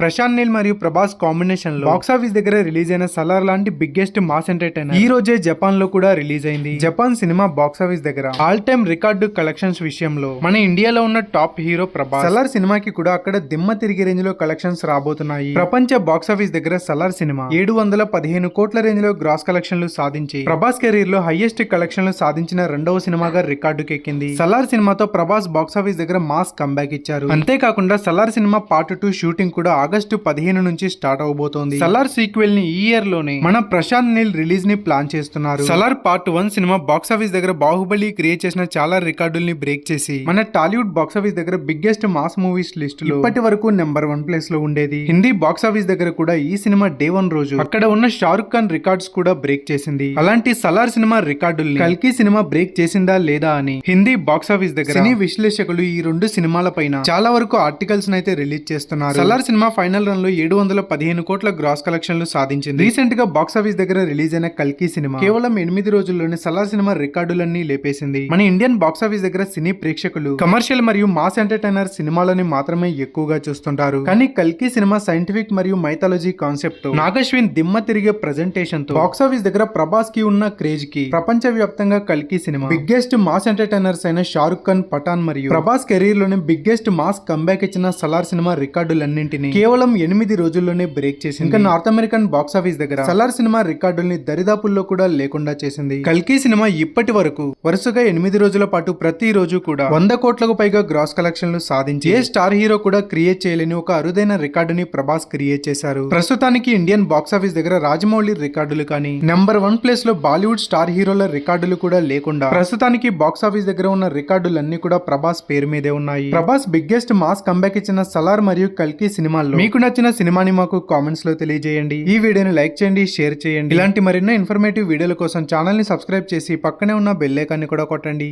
ప్రశాంత్ నీల్ మరియు ప్రభాస్ కాంబినేషన్లో box office దగ్గర రిలీజ్ అయిన సలార్ లాంటి బిగ్గెస్ట్ మాస్ ఎంటర్టైనర్ ఈ రోజే జపాన్లో కూడా రిలీజ్ అయింది. జపాన్ సినిమా బాక్స్ ఆఫీస్ దగ్గర ఆల్ టైమ్ రికార్డు కలెక్షన్స్ విషయంలో మన ఇండియాలో ఉన్న టాప్ హీరో ప్రభాస్. సలార్ సినిమాకి కూడా అక్కడ దిమ్మ తిరిగి రేంజ్లో కలెక్షన్స్ రాబోతున్నాయి. ప్రపంచ బాక్స్ ఆఫీస్ దగ్గర సలార్ సినిమా ఏడు వందల పదిహేను కోట్ల రేంజ్లో గ్రాస్ కలెక్షన్లు సాధించి ప్రభాస్ కెరీర్లో హైయెస్ట్ కలెక్షన్లు సాధించిన రెండవ సినిమాగా రికార్డుకి ఎక్కింది సలార్ సినిమాతో ప్రభాస్ బాక్స్ ఆఫీస్ దగ్గర మాస్ కంబ్యాక్ ఇచ్చారు. అంతేకాకుండా Salaar cinema part two shooting కూడా ఆగస్టు పదిహేను నుంచి స్టార్ట్ అవబోతోంది. సలార్ సీక్వెల్ని ఈ ఇయర్లోనే మన ప్రశాంత్ నీల్ రిలీజ్ని ప్లాన్ చేస్తున్నారు. Salaar part one cinema box office దగ్గర బాహుబలి క్రియేట్ చేసిన చాలా రికార్డుల్ని బ్రేక్ చేసి మన టాలీవుడ్ బాక్స్ ఆఫీస్ దగ్గర బిగ్గెస్ట్ మాస్ మూవీస్ లిస్ట్లో ఇప్పటి వరకు నెంబర్ వన్ ప్లేస్లో ఉండేది. హిందీ బాక్స్ ఆఫీస్ దగ్గర కూడా ఈ సినిమా డే వన్ రోజు అక్కడ ఉన్న షారుఖ్ ఖాన్ రికార్డ్స్ కూడా బ్రేక్ చేసింది. అలాంటి సలార్ సినిమా రికార్డుల్ని కల్కి సినిమా బ్రేక్ చేసిందా లేదా అని హిందీ బాక్స్ ఆఫీస్ దగ్గర సినీ విశ్లేషకులు ఈ రెండు సినిమాల పైన చాలా వరకు ఆర్టికల్స్ అయితే రిలీజ్ చేస్తున్నారు. సలార్ సినిమా ఫైనల్ రన్లో ఏడు వందల పదిహేను కోట్ల గ్రాస్ కలెక్షన్లు సాధించింది. రీసెంట్గా బాక్స్ ఆఫీస్ దగ్గర రిలీజ్ అయిన కల్కి సినిమా. కేవలం ఎనిమిది రోజుల్లోనే సలార్ సినిమా రికార్డులన్నీ లేపేసింది. మన ఇండియన్ బాక్స్ ఆఫీస్ దగ్గర సినీ ప్రేక్షకులు కమర్షియల్ మరియు మాస్ ఎంటర్టైనర్ సినిమాలని మాత్రమే ఎక్కువగా చూస్తుంటారు. కానీ కల్కి సినిమా సైంటిఫిక్ మరియు మైథాలజీ కాన్సెప్ట్తో నాగశ్విన్ దిమ్మ తిరిగే ప్రజెంటేషన్తో బాక్స్ ఆఫీస్ దగ్గర ప్రభాస్కి ఉన్న క్రేజ్కి ప్రపంచ వ్యాప్తంగా కల్కి సినిమా. బిగ్గెస్ట్ మాస్ ఎంటర్టైనర్స్ అయిన షారుఖ్ ఖాన్ పఠాన్ మరియు ప్రభాస్ కెరీర్లోనే బిగ్గెస్ట్ మాస్ కంబ్యాక్ ఇచ్చిన సలార్ సినిమా రికార్డులన్నింటినీ కేవలం ఎనిమిది రోజుల్లోనే బ్రేక్ చేసింది. ఇంకా నార్త్ అమెరికన్ బాక్స్ ఆఫీస్ దగ్గర సలార్ సినిమా రికార్డుల్ని దరిదాపుల్లో కూడా లేకుండా చేసింది. కల్కి సినిమా ఇప్పటి వరకు వరుసగా ఎనిమిది రోజుల పాటు ప్రతి రోజు కూడా వంద కోట్లకు పైగా గ్రాస్ కలెక్షన్లు సాధించి ఏ స్టార్ హీరో కూడా క్రియేట్ చేయలేని ఒక అరుదైన రికార్డుని ప్రభాస్ క్రియేట్ చేశారు. ప్రస్తుతానికి ఇండియన్ బాక్స్ ఆఫీస్ దగ్గర రాజమౌళి రికార్డులు కానీ నెంబర్ వన్ ప్లేస్లో బాలీవుడ్ స్టార్ హీరోల రికార్డులు కూడా లేకుండా ప్రస్తుతానికి బాక్స్ ఆఫీస్ దగ్గర ఉన్న రికార్డులన్నీ కూడా ప్రభాస్ పేరు మీదే ఉన్నాయి. ప్రభాస్ బిగ్గెస్ట్ మాస్ కంబ్యాక్ ఇచ్చిన సలార్ మరియు కల్కి సినిమాల్లో మీకు నచ్చిన సినిమాని మాకు కామెంట్స్లో తెలియజేయండి. ఈ వీడియోని లైక్ చేయండి షేర్ చేయండి. ఇలాంటి మరిన్నో ఇన్ఫర్మేటివ్ వీడియోల కోసం ఛానల్ని సబ్స్క్రైబ్ చేసి పక్కనే ఉన్న బెల్ ఐకాన్ని కూడా కొట్టండి.